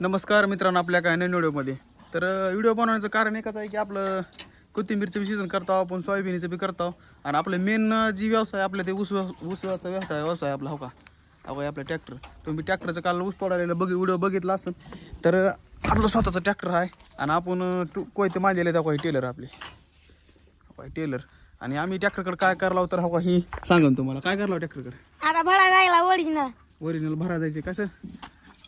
नमस्कार मित्रांनो आपल्या काय नवीन व्हिडिओमध्ये. तर व्हिडिओ बनवण्याचं कारण एकच आहे की आपलं कोथिंबीरचं बी सीझन करतो आपण सोयाबीनचं बी करतो. आणि आपलं मेन जी व्यवसाय आपलं ते ऊस ऊसाचा व्यवसाय व्यवसाय आपला हो का? अहो आपलं ट्रॅक्टर तुम्ही ट्रॅक्टरचं काल ऊस तोडायला बघ व्हिडिओ बघितला असेल तर आपलं स्वतःचं ट्रॅक्टर आहे. आणि आपण टू कोयते मांडलेले त्या काही टेलर आपले. हो टेलर आणि आम्ही ट्रॅक्टरकडे काय करला तर हो का ही सांगन तुम्हाला. काय करला ट्रॅक्टरकडे आता भरा जायला ओरिजिनल ओरिजिनल भरा जायचे. कसं?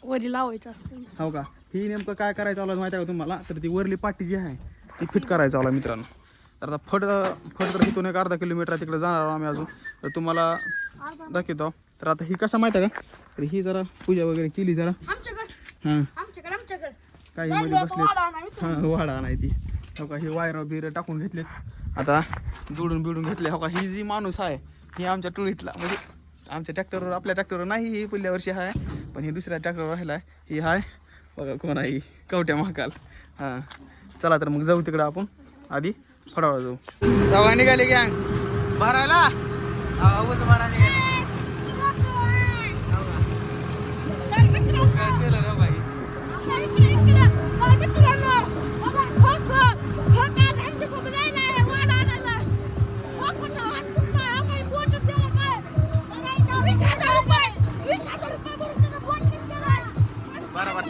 वरी लावायचं असतं. हो का? ही नेमकं काय करायचं आलं माहिती आहे का तुम्हाला? तर ती वरली पाटी जी आहे ती फिट करायचं आला मित्रांनो. तर आता फड फड तर इथून एक अर्धा किलोमीटर तिकडे जाणार आहोत आम्ही अजून. तर तुम्हाला दाखवतो. तर आता ही कसं माहिती आहे का? तर ही जरा पूजा वगैरे केली जरा. हां. काही मध्ये बसले हां वाडा नाही ती. हो का ही वायर बिर टाकून घेतलेत. आता जोडून बिडून घेतले. हो का ही जी माणूस आहे ही आमच्या टोळीतला. म्हणजे आमच्या ट्रॅक्टरवर आपल्या ट्रॅक्टरवर नाही ही पुढल्या वर्षी आहे पण ही दुसऱ्या ट्रॅक्टरवर राहिला आहे ही आहे बघा कोण आहे ही. कवट्या महाकाल. हां. चला तर मग जाऊ तिकडं आपण. आधी फडावा जाऊ. जाऊ निघाले गँग भरायला भरा निघाले.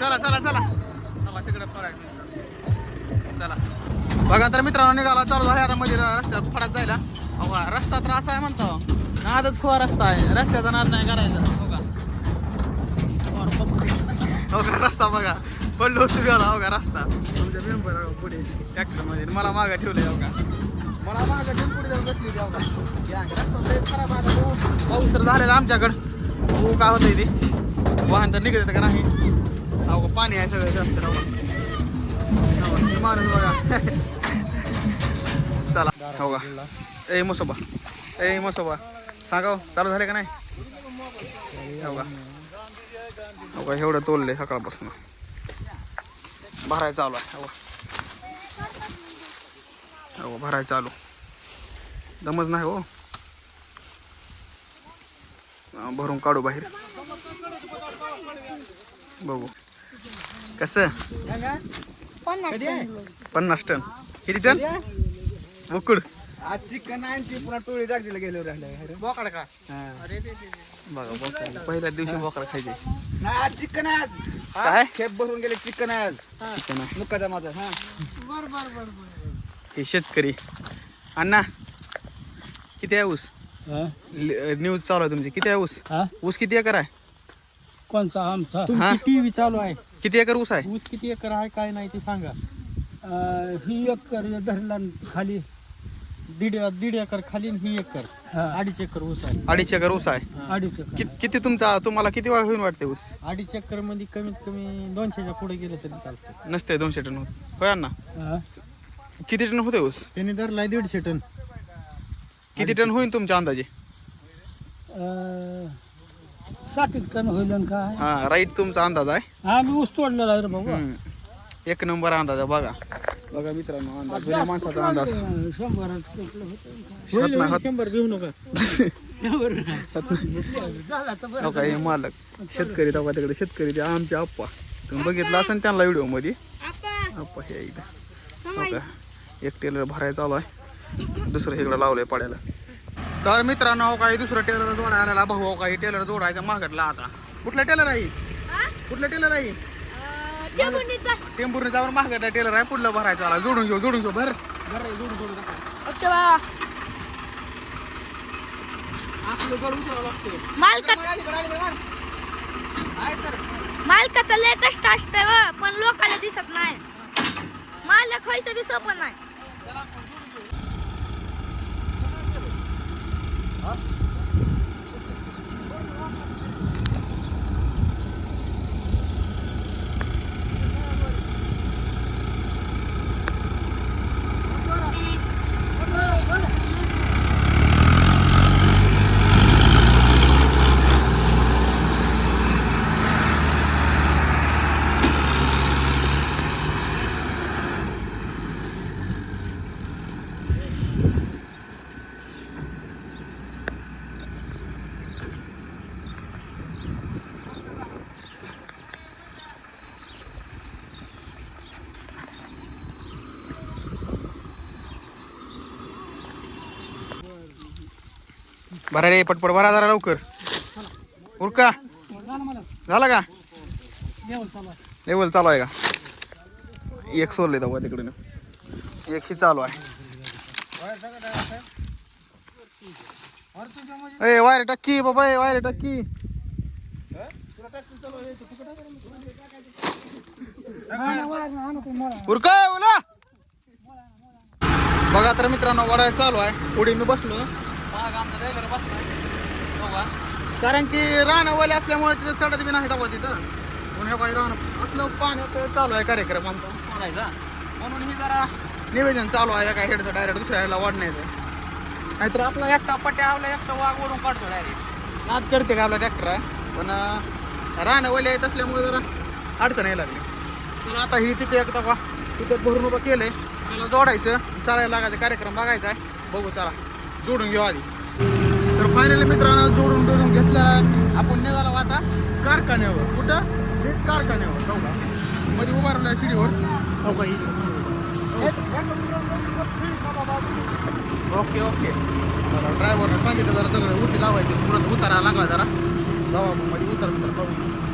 चला चला चला. चला तिकडे पडायचं चला. बघा तर मित्रांनो निघाला चालू झाले आता मध्ये रस्त्यावर फडात जायला. अहो रस्ता तर असा आहे म्हणतो. नादच खोवा रस्ता आहे. रस्त्याचा नाद नाही करायचा. हो का रस्ता बघा. पडलो होतो गेला हो का रस्ता. तुमच्या मेंबर पुढे. ट्रॅक्टरमध्ये मला मागं ठेवलंय हो का मला मागं ठेवून पुढे जाऊन बसली होती या, रस्ता खराब आहे पाऊस- तर झालेला आमच्याकडं. हो काय होतंय ते? वाहन तर निघत येतं का नाही? अहो का पाणी आहे सगळं जास्त. राहू माणूस बघा. चला हो का? ए मसोबा. ए मसोबा. सांगा हो, चालू झाले का नाही? हो का? हो का? एवढं तोलले सकाळपासून. भराय चालू आहे. हो. का. हो भराय चालू. दमच नाही हो भरून काढू बाहेर. बघू. कसं? पन्नास टन. किती टन? बुकुड. आज चिकन पुन्हा टोळी गेलो राहिले बोकड का? बघा बोकड. पहिल्या दिवशी बोकड खायचे. नाही आज चिकन आहे आज. काय? खेप भरून गेले चिकन आहे आज. चिकन आहे. मुक्काचा माझा हा. हे शेतकरी. अण्णा किती आहे ऊस? न्यूज चालू आहे तुमची. किती आहे ऊस? ऊस किती एकर आहे? कोणचा आमचा? हा? तुमची टीव्ही चालू आहे. किती एकर ऊस आहे? ऊस किती एकर आहे काय नाही ते सांगा. अं, ही एकर धरला खाली दीड दीड एकर खाली आणि ही एकर. अडीच एकर ऊस आहे. अडीच एकर ऊस आहे. अडीच एकर. कि- किती तुमचा तुम्हाला किती वेळ होऊन वाटते ऊस? अडीच एकरमध्ये कमीत कमी दोनशेच्या पुढे गेलं तरी चालतं नसते दोनशे टन होत. होय अण्णा? हा? किती टन होते ऊस? त्यांनी धरलाय दीडशे टन. किती टन होईल तुमच्या अंदाजे? अं, साठ टन होईल आणि काय? हा राईट तुमचा अंदाज आहे. आम्ही ऊस तोडलेला आहे रे बाबा. हम्म. एक नंबर अंदाज आहे बघा. बघा मित्रांनो अंदाज जुन्या माणसाचा अंदाज. शंभर कुठलं होतं? काय? शत होईल, नाही होईल, होत. शंभर घेऊ नका. शंभर झाला तर बरं. हो का हे मालक. शेतकरी तेव्हा तिकडे शेतकरी ते आमचे आप्पा. तुम्ही बघितलं असेल त्यांना व्हिडिओमध्ये? आप्पा हे एकदा. हो का? एक टेलर भरायला चालू आहे. दुसरं इकडं लावलंय पडायला. तर मित्रांनो हो काही दुसरं टेलर जोडायला भाऊ हो काही टेलर जोडायचा मागटला आता. कुठला टेलर आहे? कुठला टेलर आहे? टेंभुर्णी जाऊन मागटला टेलर आहे पुढलं भरायचं आला. जोडून घेऊ जोडून घेऊ भर. भर जोडून जोडून. दाखव. असलं लागतं मालकाचं लय कष्ट असतंय पण लोकाला दिसत नाही. मालक व्हायचं बी सोपं नाही. Huh? बरं रे पटपट बरा जरा लवकर. उरका. झाला का? लेवल चालू आहे का? एक सोडले तेव्हा तिकडून. एक ही चालू आहे. ए वायर टक्की बाबा ए वायर टक्की. उरका बघा तर मित्रांनो वडाय चालू आहे. पुढे मी बसलो. कारण की रानवाले असल्यामुळे तिथं चढत बी नाही तेव्हा तिथं. म्हणून हे काही रान असलं पाण्यात चालू आहे कार्यक्रम आमचा. म्हणायचा म्हणून ही जरा निवेदन चालू आहे काय हेडचं डायरेक्ट दुसऱ्या हेडला वाढण्याचं. नाहीतर आपला एकटा पट्ट्या आपला एकटा वाघ ओढून काढतो डायरेक्ट नाद करते का आपला ट्रॅक्टर आहे. पण अं, रानवाले आहेत असल्यामुळे जरा अडचण यायला लागली. तर आता ही तिथे एकदा बा तिथे भरून उभं केलंय. त्याला जोडायचं. चालायला लागायचं. कार्यक्रम बघायचा आहे. बघू चला. जोडून घेऊ आधी. तर फायनली मित्रांनो जोडून बिडून घेतलेला आहे. आपण निघालो आता कारखान्यावर. कुठं? थेट कारखान्यावर. जाऊ का? मध्ये उभा शिडीवर. हो का? Okay okay. ड्रायव्हरने सांगितलं जरा सगळं उठी लावायची. परत उतारा लागला जरा. जाऊ आपण मध्ये उतार उतार पाहू